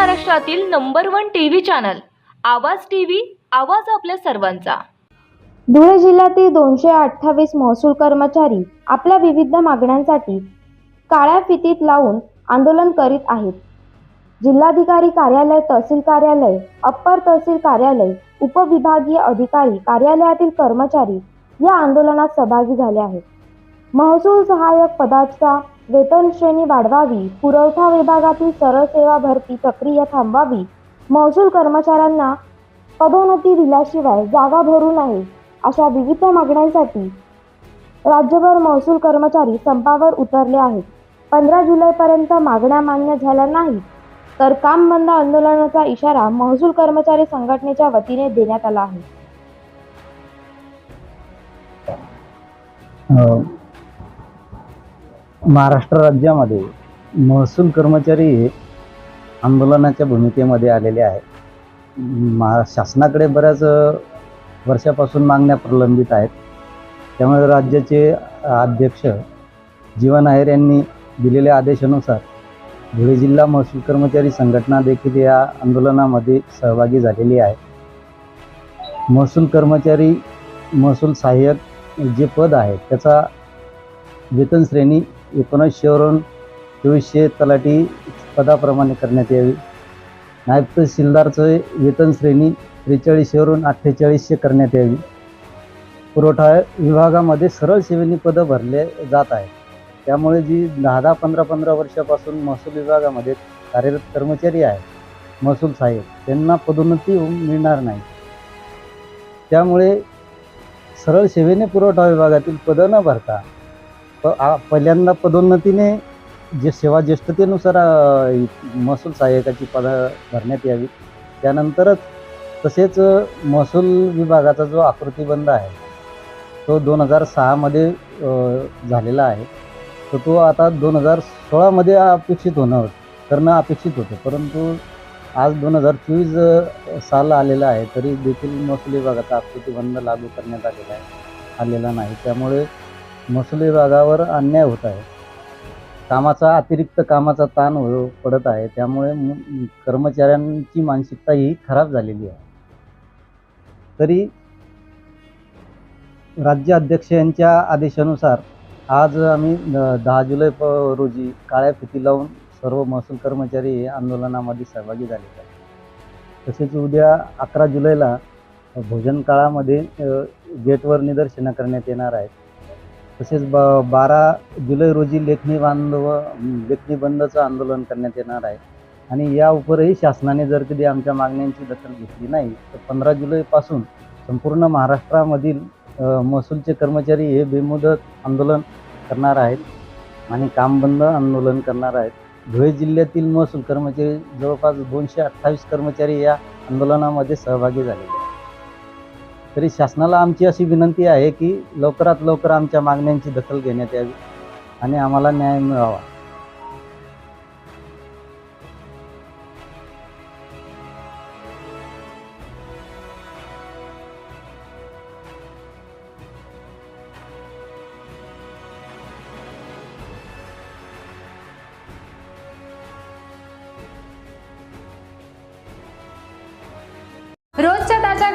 महाराष्ट्रातील number one TV channel Awaaz TV Awaaz आपल्या सर्वांचा. धुळे जिल्ह्यातील दोनशे अठ्ठावीस महसूल कर्मचारी आपल्या विविध मागण्यांसाठी काळ्या फितीत लावून आंदोलन करीत आहेत. जिल्हाधिकारी कार्यालय तहसील कार्यालय अप्पर तहसील कार्यालय उपविभागीय अधिकारी कार्यालयातील कर्मचारी या आंदोलनात सहभागी झाले आहेत. महसूल सहाय्यक पदाच्या वेतन श्रेणी वाढवावी पुरवठा विभागातील सरळ सेवा भरती प्रक्रिया थांबवावी महसूल कर्मचाऱ्यांना पदोन्नती दिल्याशिवाय जागा भरू नये अशा विविध मागण्यांसाठी राज्यभर महसूल कर्मचारी संपावर उतरले आहेत. पंधरा जुलैपर्यंत मागण्या मान्य झाल्या नाहीत तर काम बंद आंदोलनाचा इशारा महसूल कर्मचारी संघटनेच्या वतीने देण्यात आला आहे. महाराष्ट्र राज्यामध्ये महसूल कर्मचारी हे आंदोलनाच्या भूमिकेमध्ये आलेले आहेत. महा शासनाकडे बऱ्याच वर्षापासून मागण्या प्रलंबित आहेत. त्यामुळे राज्याचे अध्यक्ष जीवन आहेर यांनी दिलेल्या आदेशानुसार धुळे जिल्हा महसूल कर्मचारी संघटना देखील या आंदोलनामध्ये सहभागी झालेली आहे. महसूल कर्मचारी महसूल सहाय्यक जे पद आहे त्याचा वेतन श्रेणी एकोणीसशेवरून चोवीसशे तलाठी पदाप्रमाणे करण्यात यावी. नायब तहसीलदारचं वेतन श्रेणी त्रेचाळीसशेवरून अठ्ठेचाळीसशे करण्यात यावी. पुरवठा विभागामध्ये सरळ सेवेनी पदं भरले जात आहेत. त्यामुळे जी दहा दहा पंधरा पंधरा वर्षापासून महसूल विभागामध्ये कार्यरत कर्मचारी आहेत महसूल साहेब त्यांना पदोन्नती होऊन मिळणार नाही. त्यामुळे सरळ सेवेने पुरवठा विभागातील पदं न भरता प आ- पहिल्यांदा पदोन्नतीने जे सेवा ज्येष्ठतेनुसार अ, महसूल सहाय्यकाची पदं भरण्यात यावी. त्यानंतरच तसेच अ, महसूल विभागाचा जो आकृतीबंध आहे तो दोन हजार सहामध्ये अ, झालेला आहे. तर तो आता दोन हजार सोळामध्ये अपेक्षित होणं करणं अपेक्षित होतं. परंतु आज दोन हजार चोवीस साल आलेला आहे तरी देखील महसूल विभागाचा आकृतीबंध लागू करण्यात आलेला आहे आलेला नाही. त्यामुळे महसूल विभागावर अन्याय होत आहे. कामाचा अतिरिक्त कामाचा ताण हो पडत आहे. त्यामुळे कर्मचाऱ्यांची मानसिकता ही खराब झालेली आहे. तरी राज्य अध्यक्ष यांच्या आदेशानुसार आज आम्ही दहा जुलै रोजी काळ्या फिती लावून सर्व महसूल कर्मचारी हे आंदोलनामध्ये सहभागी झालेले आहेत. तसेच उद्या अकरा जुलैला भोजन काळामध्ये गेटवर निदर्शनं करण्यात येणार आहेत. तसेच ब बारा जुलै रोजी लेखणी बांधव लेखणी बंदचं आंदोलन करण्यात येणार आहे. आणि या उपरही शासनाने जर कधी आमच्या मागण्यांची दखल घेतली नाही तर पंधरा जुलैपासून संपूर्ण महाराष्ट्रामधील महसूलचे कर्मचारी हे बेमुदत आंदोलन करणार आहेत आणि कामबंद आंदोलन करणार आहेत. धुळे जिल्ह्यातील महसूल कर्मचारी जवळपास दोनशे अठ्ठावीस कर्मचारी या आंदोलनामध्ये सहभागी झालेले तरी शासनाला आमची अशी विनंती आहे की लवकरात लवकर आमच्या मागण्यांची दखल घेण्यात यावी आणि आम्हाला न्याय मिळावा. रोजच्या